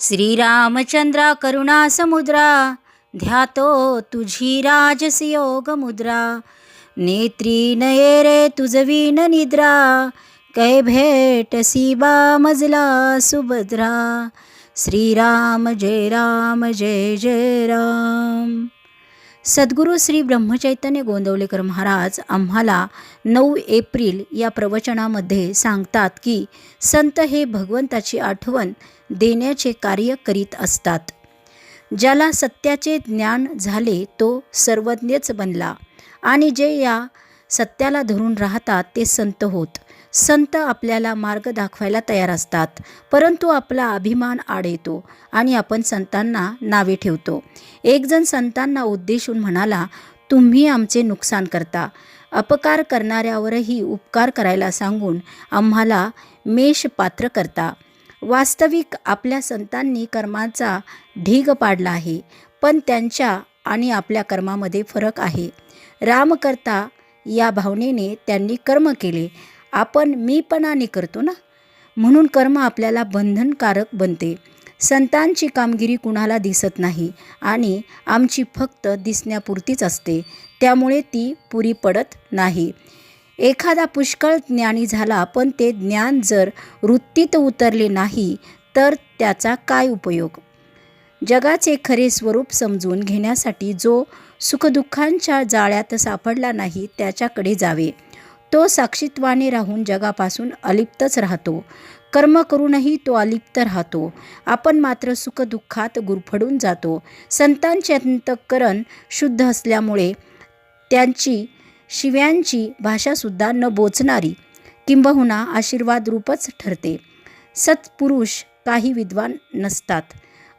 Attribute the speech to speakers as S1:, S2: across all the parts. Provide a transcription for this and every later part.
S1: श्रीरामचंद्रा करुणा समुद्रा ध्यातो तुझी राजसी योग मुद्रा. नेत्री नये रे तुझवीन निद्रा कै भेटसी बा मजला सुभद्रा. श्रीराम जय राम जय जय राम. सद्गुरू श्री ब्रह्मचैतन्य गोंदवलेकर महाराज आम्हाला नऊ एप्रिल या प्रवचनामध्ये सांगतात की संत हे भगवंताची आठवण देण्याचे कार्य करीत असतात. ज्याला सत्याचे ज्ञान झाले तो सर्वज्ञच बनला आणि जे या सत्याला धरून राहतात ते संत होत. संत आपल्याला मार्ग दाखवायला तयार असतात परंतु आपला अभिमान आड येतो आणि आपण संतांना नावे ठेवतो. एकजण संतांना उद्देशून म्हणाला तुम्ही आमचे नुकसान करता. अपकार करणाऱ्यावरही उपकार करायला सांगून आम्हाला मेष पात्र करता. वास्तविक आपल्या संतांनी कर्माचा ढीग पाडला आहे पण त्यांच्या आणि आपल्या कर्मामध्ये फरक आहे. राम करता या भावनेने त्यांनी कर्म केले. आपण मीपणाने करतो ना? म्हणून कर्म आपल्याला बंधनकारक बनते. संतांची कामगिरी कुणाला दिसत नाही आणि आमची फक्त दिसण्यापुरतीच असते. त्यामुळे ती पुरी पडत नाही. एखादा पुष्कळ ज्ञानी झाला पण ते ज्ञान जर वृत्तीत उतरले नाही तर त्याचा काय उपयोग? जगाचे खरे स्वरूप समजून घेण्यासाठी जो सुखदुःखांच्या जाळ्यात सापडला नाही त्याच्याकडे जावे. तो साक्षीत्वाने राहून जगापासून अलिप्तच राहतो. कर्म करूनही तो अलिप्त राहतो. आपण मात्र सुखदुःखात गुरफडून जातो. संतांचे अंतकरण शुद्ध असल्यामुळे त्यांची शिव्यांची भाषासुद्धा न बोचणारी किंबहुना आशीर्वाद रूपच ठरते. सत्पुरुष काही विद्वान नसतात.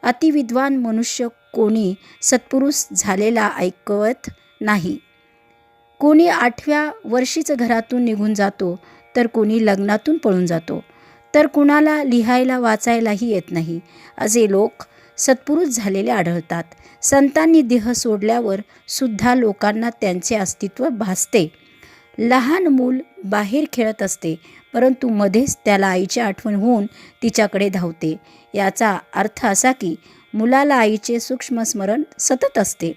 S1: अतिविद्वान मनुष्य कोणी सत्पुरुष झालेला ऐकवत नाही. कोणी आठव्या वर्षीच घरातून निघून जातो तर कोणी लग्नातून पळून जातो. तर कुणाला लिहायला वाचायलाही येत नाही. असे लोक सत्पुरुष झालेले आढळतात. संतांनी देह सोडल्यावर सुद्धा लोकांना त्यांचे अस्तित्व भासते. लहान मूल बाहेर खेळत असते परंतु मध्येच त्याला आईची आठवण होऊन तिच्याकडे धावते. याचा अर्थ असा की मुलाला आईचे सूक्ष्म स्मरण सतत असते.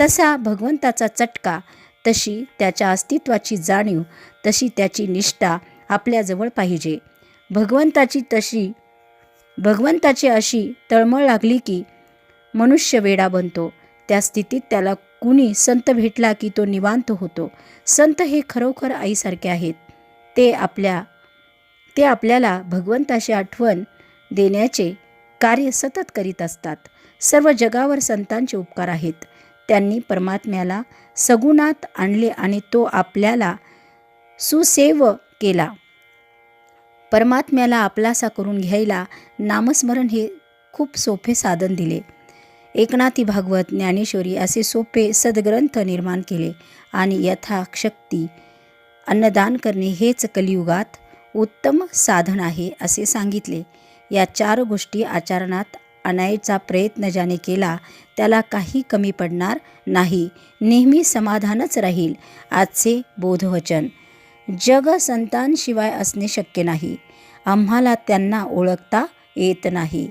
S1: तसा भगवंताचा चटका तशी त्याच्या अस्तित्वाची जाणीव तशी त्याची निष्ठा आपल्याजवळ पाहिजे. भगवंताची तशी भगवंताची अशी तळमळ लागली की मनुष्य वेडा बनतो. त्या स्थितीत त्याला कुणी संत भेटला की तो निवांत होतो. संत हे खरोखर आईसारखे आहेत. ते आपल्या ते आपल्याला भगवंताची आठवण देण्याचे कार्य सतत करीत असतात. सर्व जगावर संतांचे उपकार आहेत. त्यांनी परमात्म्याला सगुणात आणले आणि तो आपल्याला सुसेव केला. परमात्म्याला आपलासा करून घ्यायला नामस्मरण हे खूप सोपे साधन दिले. एकनाथी भागवत ज्ञानेश्वरी असे सोपे सद्ग्रंथ निर्माण केले आणि यथाशक्ती अन्नदान करणे हेच कलियुगात उत्तम साधन आहे असे सांगितले. या चार गोष्टी आचरणात आणायचा प्रयत्न ज्याने केला त्याला काही कमी पडणार नाही. नेहमी समाधानच राहील आजचे बोधवचन. जग संतांशिवाय असणे शक्य नाही. आम्हाला त्यांना ओळखता येत नाही.